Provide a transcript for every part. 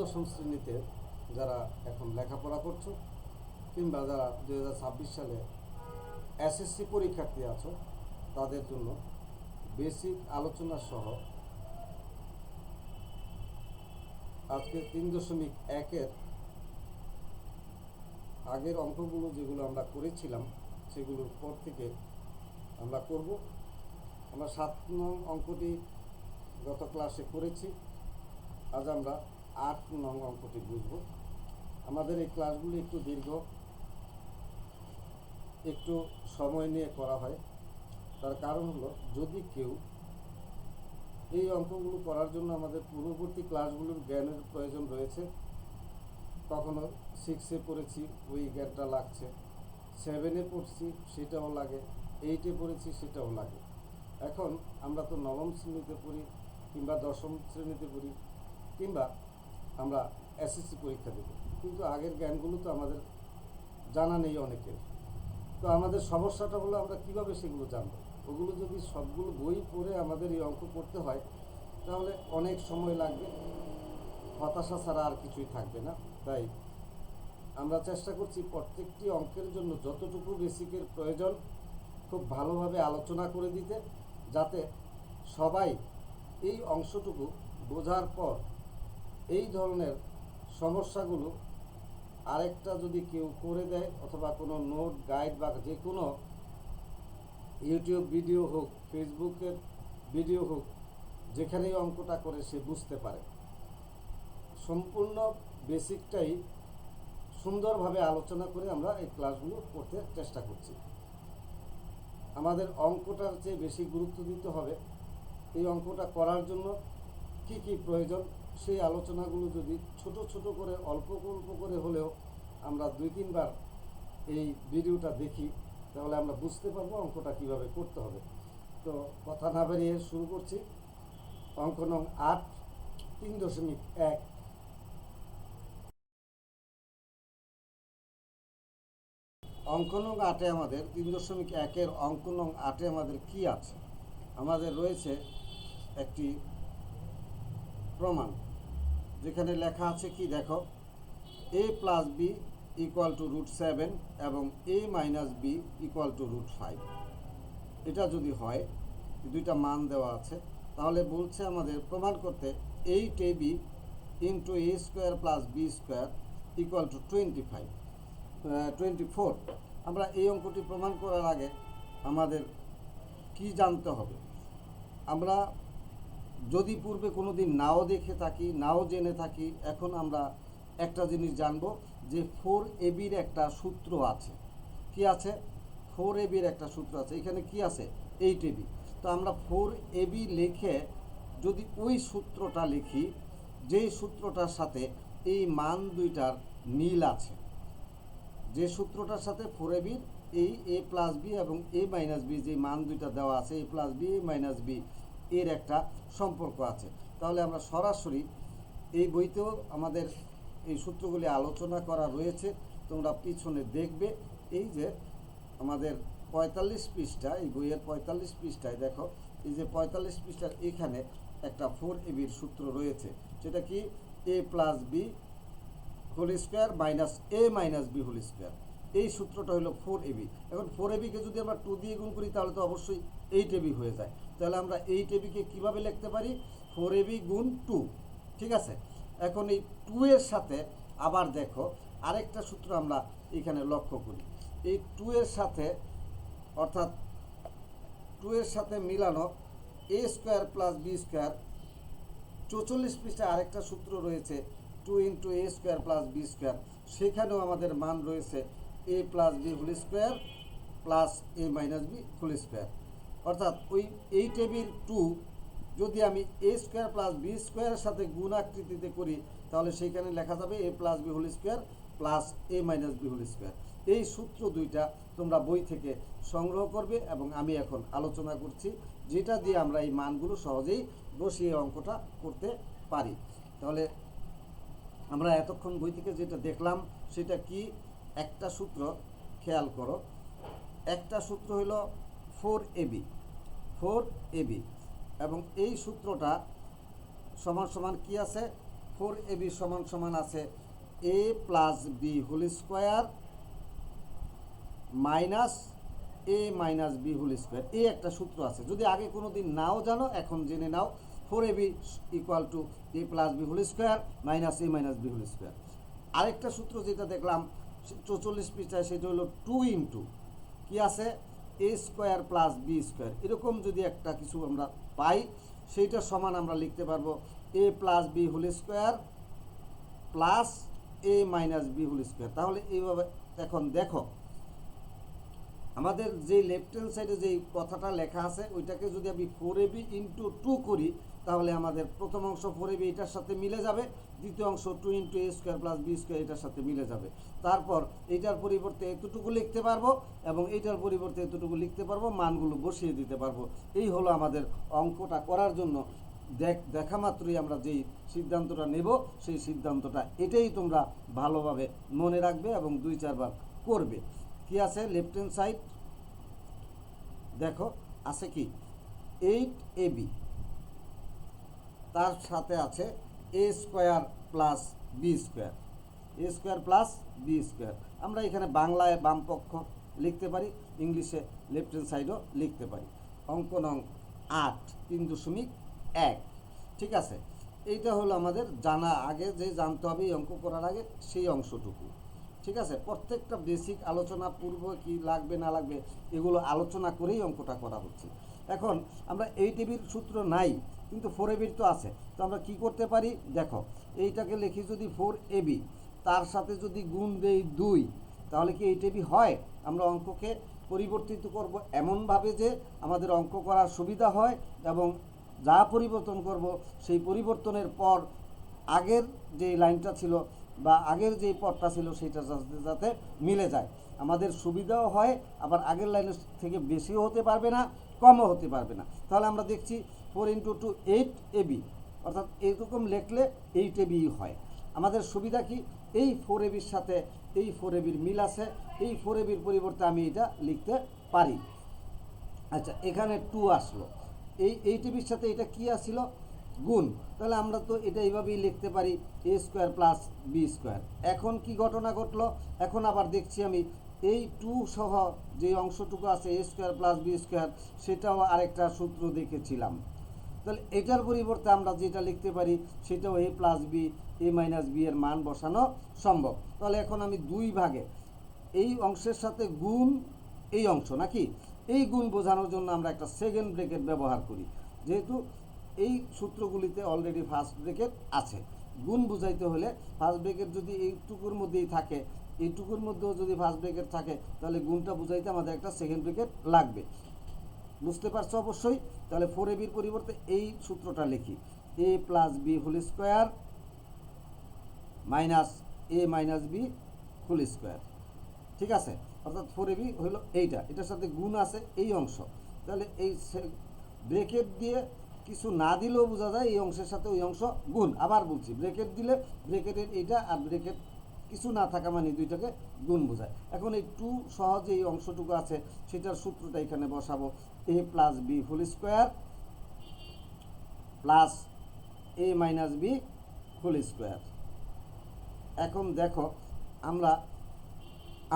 দশম শ্রেণীতে যারা এখন লেখাপড়া করছ কিংবা যারা দুই হাজার ছাব্বিশ সালে এসএসসি পরীক্ষার্থী আছো, তাদের জন্য বেসিক আলোচনা সহ আজকে তিন দশমিক একের আগের অঙ্কগুলো যেগুলো আমরা করেছিলাম, সেগুলোর পর থেকে আমরা করব। আমরা সাত নং অঙ্কটি গত ক্লাসে করেছি। আজ আমরা আট নং অঙ্কটি বুঝব। আমাদের এই ক্লাসগুলি একটু দীর্ঘ, একটু সময় নিয়ে করা হয়। তার কারণ হলো, যদি কেউ এই অঙ্কগুলো করার জন্য আমাদের পূর্ববর্তী ক্লাসগুলোর জ্ঞানের প্রয়োজন রয়েছে, কখনো সিক্সে পড়েছি, ওই জ্ঞানটা লাগছে। সেভেনে পড়ছি, সেটাও লাগে। এইটে পড়েছি, সেটাও লাগে। এখন আমরা তো নবম শ্রেণীতে পড়ি কিংবা দশম শ্রেণীতে পড়ি কিংবা আমরা এসএসসি পরীক্ষা দেব। কিন্তু আগের জ্ঞানগুলো তো আমাদের জানা নেই অনেকের। তো আমাদের সমস্যাটা হলো আমরা কীভাবে সেগুলো জানব? ওগুলো যদি সবগুলো বই পড়ে আমাদের এই অঙ্ক করতে হয়, তাহলে অনেক সময় লাগবে। হতাশা ছাড়া আর কিছুই থাকবে না। তাই আমরা চেষ্টা করছি প্রত্যেকটি অঙ্কের জন্য যতটুকু বেসিকের প্রয়োজন, খুব ভালোভাবে আলোচনা করে দিতে, যাতে সবাই এই অংশটুকু বোঝার পর এই ধরনের সমস্যাগুলো আরেকটা যদি কেউ করে দেয় অথবা কোনো নোট, গাইড বা যে কোনো ইউটিউব ভিডিও হোক, ফেসবুকের ভিডিও হোক, যেখানেই অঙ্কটা করে সে বুঝতে পারে। সম্পূর্ণ বেসিকটাই সুন্দরভাবে আলোচনা করে আমরা এই ক্লাসগুলো করতে চেষ্টা করছি। আমাদের অঙ্কটার চেয়ে বেশি গুরুত্ব দিতে হবে। এই অঙ্কটা করার জন্য কি কি প্রয়োজন সেই আলোচনাগুলো যদি ছোট ছোট করে, অল্প অল্প করে হলেও আমরা দুই তিনবার এই ভিডিওটা দেখি, তাহলে আমরা বুঝতে পারব অঙ্কটা কীভাবে করতে হবে। তো কথা না বেরিয়ে শুরু করছি। অঙ্ক নং আট, তিন দশমিক এক। অঙ্ক নং আটে আমাদের, তিন দশমিক একের অঙ্ক নং আটে আমাদের কি আছে? আমাদের রয়েছে একটি প্রমাণ। যেখানে লেখা আছে কি দেখো? A plus B equal to root seven এবং A minus B equal to root five এটা যদি হয় দুইটা মান দেওয়া আছে, তাহলে বলছে আমাদের প্রমাণ করতে eight A B into A square plus B square equal to twenty five twenty four আমরা এই অঙ্কটি প্রমাণ করার আগে আমাদের কি জানতে হবে? আমরা যদি পূর্বে কোনো দিন নাও দেখে থাকি, নাও জেনে থাকি, এখন আমরা একটা জিনিস জানব যে ফোর এবির একটা সূত্র আছে। কি আছে? ফোর এবির একটা সূত্র আছে। এখানে কি আছে? এইট এবি তো আমরা ফোর এবি লিখে যদি ওই সূত্রটা লিখি, যেই সূত্রটার সাথে এই মান দুইটার মিল আছে, যে সূত্রটার সাথে ফোর এ বির এই এ প্লাস বি এবং এ মাইনাস বি যে মান দুইটা দেওয়া আছে, A plus B, A minus B এর একটা সম্পর্ক আছে। তাহলে আমরা সরাসরি এই বইতেও আমাদের এই সূত্রগুলি আলোচনা করা রয়েছে। তোমরা পিছনে দেখবে এই যে আমাদের পঁয়তাল্লিশ পৃষ্ঠা, এই বইয়ের পঁয়তাল্লিশ পৃষ্ঠায় দেখো, এই যে পঁয়তাল্লিশ পৃষ্ঠার এখানে একটা ফোর এবির সূত্র রয়েছে। সেটা কি? A plus B whole square minus A minus B whole square এই সূত্রটা হলো ফোর এবি এখন ফোর এবিকে যদি আমরা টু দিয়ে গুণ করি, তাহলে তো অবশ্যই এইট এবি হয়ে যায়। তাহলে আমরা এইট এবিকে কীভাবে লিখতে পারি? ফোর এবি গুণ টু ঠিক আছে? এখন এই টু এর সাথে আবার দেখো, আরেকটা সূত্র আমরা এখানে লক্ষ্য করি। এই টু এর সাথে, অর্থাৎ টু এর সাথে মিলানো A square plus B square চৌচল্লিশ পৃষ্ঠায় আরেকটা সূত্র রয়েছে two into A square plus B square সেখানেও আমাদের মান রয়েছে A plus B whole square plus A minus B whole square অর্থাৎ ওই এই টেবিল টু যদি আমি এ স্কোয়ার প্লাস বি স্কোয়ারের সাথে গুণ আকৃতিতে করি, তাহলে সেইখানে লেখা যাবে A plus B whole square plus A minus B whole square. এই সূত্র দুইটা তোমরা বই থেকে সংগ্রহ করবে এবং আমি এখন আলোচনা করছি, যেটা দিয়ে আমরা এই মানগুলো সহজেই বসিয়ে অঙ্কটা করতে পারি। তাহলে আমরা এতক্ষণ বই থেকে যেটা দেখলাম, সেটা কি? একটা সূত্র, খেয়াল করো। একটা সূত্র হলো ফোর এবি ফোর এবি এবং এই সূত্রটা সমান সমান কি আছে? ফোর এ বি সমান সমান আছে A plus B whole square minus A minus B whole square. এই একটা সূত্র আছে। যদি আগে কোনো দিন নাও জানো, এখন জেনে নাও। Four A B equal to A plus B whole square minus A minus B whole square. আরেকটা সূত্র যেটা দেখলাম, চৌচল্লিশ পৃষ্ঠায়, সেটা হলো টু ইন্টু কি আছে? A square plus B square এরকম যদি একটা কিছু আমরা পাই, সেইটার সমান আমরা লিখতে পারব A plus B whole square plus A minus B whole square তাহলে এইভাবে এখন দেখো আমাদের যে লেফট হ্যান্ড সাইডে যে কথাটা লেখা আছে, ওইটাকে যদি আমি ফোর এবি ইন্টু টু করি, তাহলে আমাদের প্রথম অংশ ফোর এবি এটার সাথে মিলে যাবে, দ্বিতীয় অংশ two into A square plus B square এটার সাথে মিলে যাবে। তারপর এইটার পরিবর্তে এতটুকু লিখতে পারব এবং এইটার পরিবর্তে এতটুকু লিখতে পারব, মানগুলো বসিয়ে দিতে পারব। এই হলো আমাদের অঙ্কটা করার জন্য। দেখ, দেখা মাত্রই আমরা যেই সিদ্ধান্তটা নেব, সেই সিদ্ধান্তটা এটাই তোমরা ভালোভাবে মনে রাখবে এবং দুই চারবার করবে। কি আছে? লেফট হ্যান্ড সাইড দেখো, আছে কি? এইট এ বি তার সাথে আছে A square plus B square A square plus B square আমরা এখানে বাংলায় বামপক্ষ লিখতে পারি, ইংলিশে লেফট হ্যান্ড সাইডও লিখতে পারি। অঙ্ক নং আট, তিন দশমিক এক। ঠিক আছে? এইটা হলো আমাদের জানা আগে, যে জানতে হবে এই অঙ্ক করার আগে সেই অংশটুকু। ঠিক আছে, প্রত্যেকটা বেসিক আলোচনা পূর্ব কি লাগবে, না লাগবে, এগুলো আলোচনা করেই অঙ্কটা করা হচ্ছে। এখন আমরা এই টিভির সূত্র নাই, কিন্তু ফোর এবির তো আছে। তো আমরা কি করতে পারি? দেখো, এইটাকে লিখি যদি ফোর এবি তার সাথে যদি গুণ দেই দুই, তাহলে কি এই টেবি হয়? আমরা অঙ্ককে পরিবর্তিত করব এমনভাবে যে আমাদের অঙ্ক করার সুবিধা হয় এবং যা পরিবর্তন করব, সেই পরিবর্তনের পর আগের যে লাইনটা ছিল বা আগের যে পথটা ছিল সেটা যাতে যাতে মিলে যায়। আমাদের সুবিধাও হয়, আবার আগের লাইনের থেকে বেশিও হতে পারবে না, কমও হতে পারবে না। তাহলে আমরা দেখছি four into two eight AB অর্থাৎ এইরকম লিখলে এইট এবি হয়। আমাদের সুবিধা কি? এই ফোর এবির সাথে এই ফোর এবির মিল আছে, এই ফোর এবির পরিবর্তে আমি এটা লিখতে পারি। আচ্ছা এখানে টু আসলো। এই এইট এবির সাথে এটা কি আসছিল গুণ। তাহলে আমরা তো এটা এইভাবেই লিখতে পারি A square plus B square এখন কি ঘটনা ঘটলো? এখন আবার দেখছি আমি, এই টু সহ যে অংশটুকু আছে A square plus B square সেটাও আরেকটা সূত্র দেখেছিলাম। তাহলে এটার পরিবর্তে আমরা যেটা লিখতে পারি, সেটাও A plus B A minus B এর মান বসানো সম্ভব। তাহলে এখন আমি দুই ভাগে, এই অংশের সাথে গুণ এই অংশ নাকি? এই গুণ বোঝানোর জন্য আমরা একটা সেকেন্ড ব্রেকেট ব্যবহার করি। যেহেতু এই সূত্রগুলিতে অলরেডি ফার্স্ট ব্রেকেট আছে। গুণ বুঝাইতে হলে ফার্স্ট ব্রেকেট যদি এইটুকুর মধ্যেই থাকে, এইটুকুর মধ্যেও যদি ফার্স্ট ব্রেকেট থাকে, তাহলে গুণটা বুঝাইতে আমাদের একটা সেকেন্ড ব্রেকেট লাগবে। বুঝতে পারছ অবশ্যই? তাহলে ফোর এবির পরিবর্তে এই সূত্রটা লিখি। A plus B whole square minus A minus B whole square ঠিক আছে? অর্থাৎ ফোর এবি হলো এইটা। এটার সাথে গুণ আছে এই অংশ। তাহলে এই ব্রেকেট দিয়ে কিছু না দিলেও বোঝা যায় এই অংশের সাথে ওই অংশ গুণ। আবার বলছি, ব্রেকেট দিলে ব্রেকেটের এইটা আর ব্রেকেট কিছু না থাকা মানে দুইটাকে গুণ বোঝায়। এখন এই টু সহ যে এই অংশটুকু আছে, সেটার সূত্রটা এখানে বসাবো। A plus B whole square plus A minus B whole square এখন দেখো, আমরা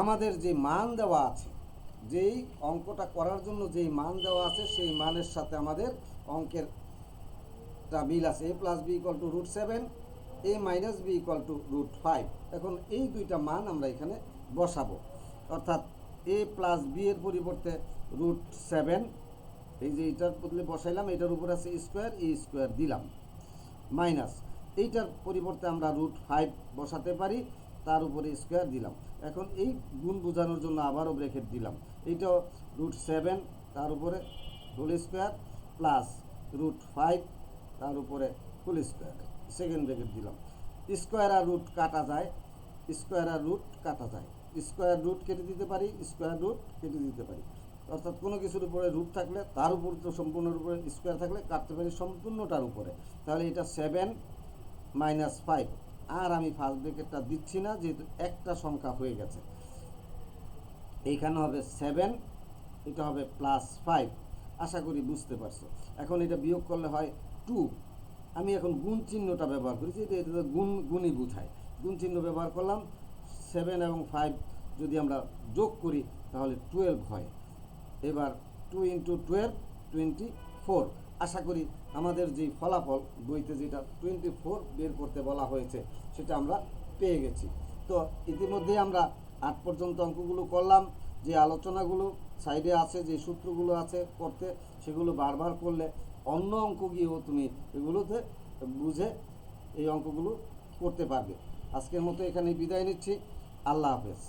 আমাদের যে মান দেওয়া আছে, যেই অঙ্কটা করার জন্য যেই মান দেওয়া আছে, সেই মানের সাথে আমাদের অঙ্কের টা মিল আছে A plus B equal to root seven A minus B equal to root five এখন এই দুইটা মান আমরা এখানে বসাবো। অর্থাৎ এ প্লাস বি এর পরিবর্তে রুট সেভেন এই যে এটার বদলে বসাইলাম, এটার উপর আছে স্কোয়ার এই স্কোয়ার দিলাম। মাইনাস এইটার পরিবর্তে আমরা রুট ফাইভ বসাতে পারি, তার উপরে স্কোয়ার দিলাম। এখন এই গুণ বোঝানোর জন্য আবারও ব্রেকেট দিলাম। এইটাও রুট সেভেন তার উপরে whole square plus root five তার উপরে ফুল স্কোয়ার সেকেন্ড ব্রেকেট দিলাম। স্কোয়ার আর রুট কাটা যায় স্কোয়ার আর রুট কাটা যায়। স্কোয়ার রুট কেটে দিতে পারি স্কোয়ার রুট কেটে দিতে পারি। অর্থাৎ কোনো কিছুর উপরে রুট থাকলে, তার উপর তো সম্পূর্ণের উপরে স্কোয়ার থাকলে কাটতে পারি সম্পূর্ণটার উপরে। তাহলে এটা সেভেন মাইনাস ফাইভ আর আমি ফার্স্ট ব্রেকেটটা দিচ্ছি না, যেহেতু একটা সংখ্যা হয়ে গেছে। এইখানে হবে সেভেন এটা হবে প্লাস ফাইভ আশা করি বুঝতে পারছ। এখন এটা বিয়োগ করলে হয় টু, আমি এখন গুণ চিহ্নটা ব্যবহার করেছি, এটা এটা গুণ, গুণই বুঝায়। গুণ চিহ্ন ব্যবহার করলাম সেভেন এবং ফাইভ যদি আমরা যোগ করি, তাহলে টুয়েলভ হয়। এবার two into twelve twenty four আশা করি আমাদের যে ফলাফল বইতে যেটা টোয়েন্টি ফোর বের করতে বলা হয়েছে, সেটা আমরা পেয়ে গেছি। তো ইতিমধ্যেই আমরা আট পর্যন্ত অঙ্কগুলো করলাম, যে আলোচনাগুলো সাইডে আছে, যে সূত্রগুলো আছে করতে সেগুলো বারবার করলে অন্য অঙ্ক গিয়েও তুমি এগুলোতে বুঝে এই অঙ্কগুলো করতে পারবে। আজকের মতো এখানে বিদায় নিচ্ছি। আল্লাহ হাফেজ।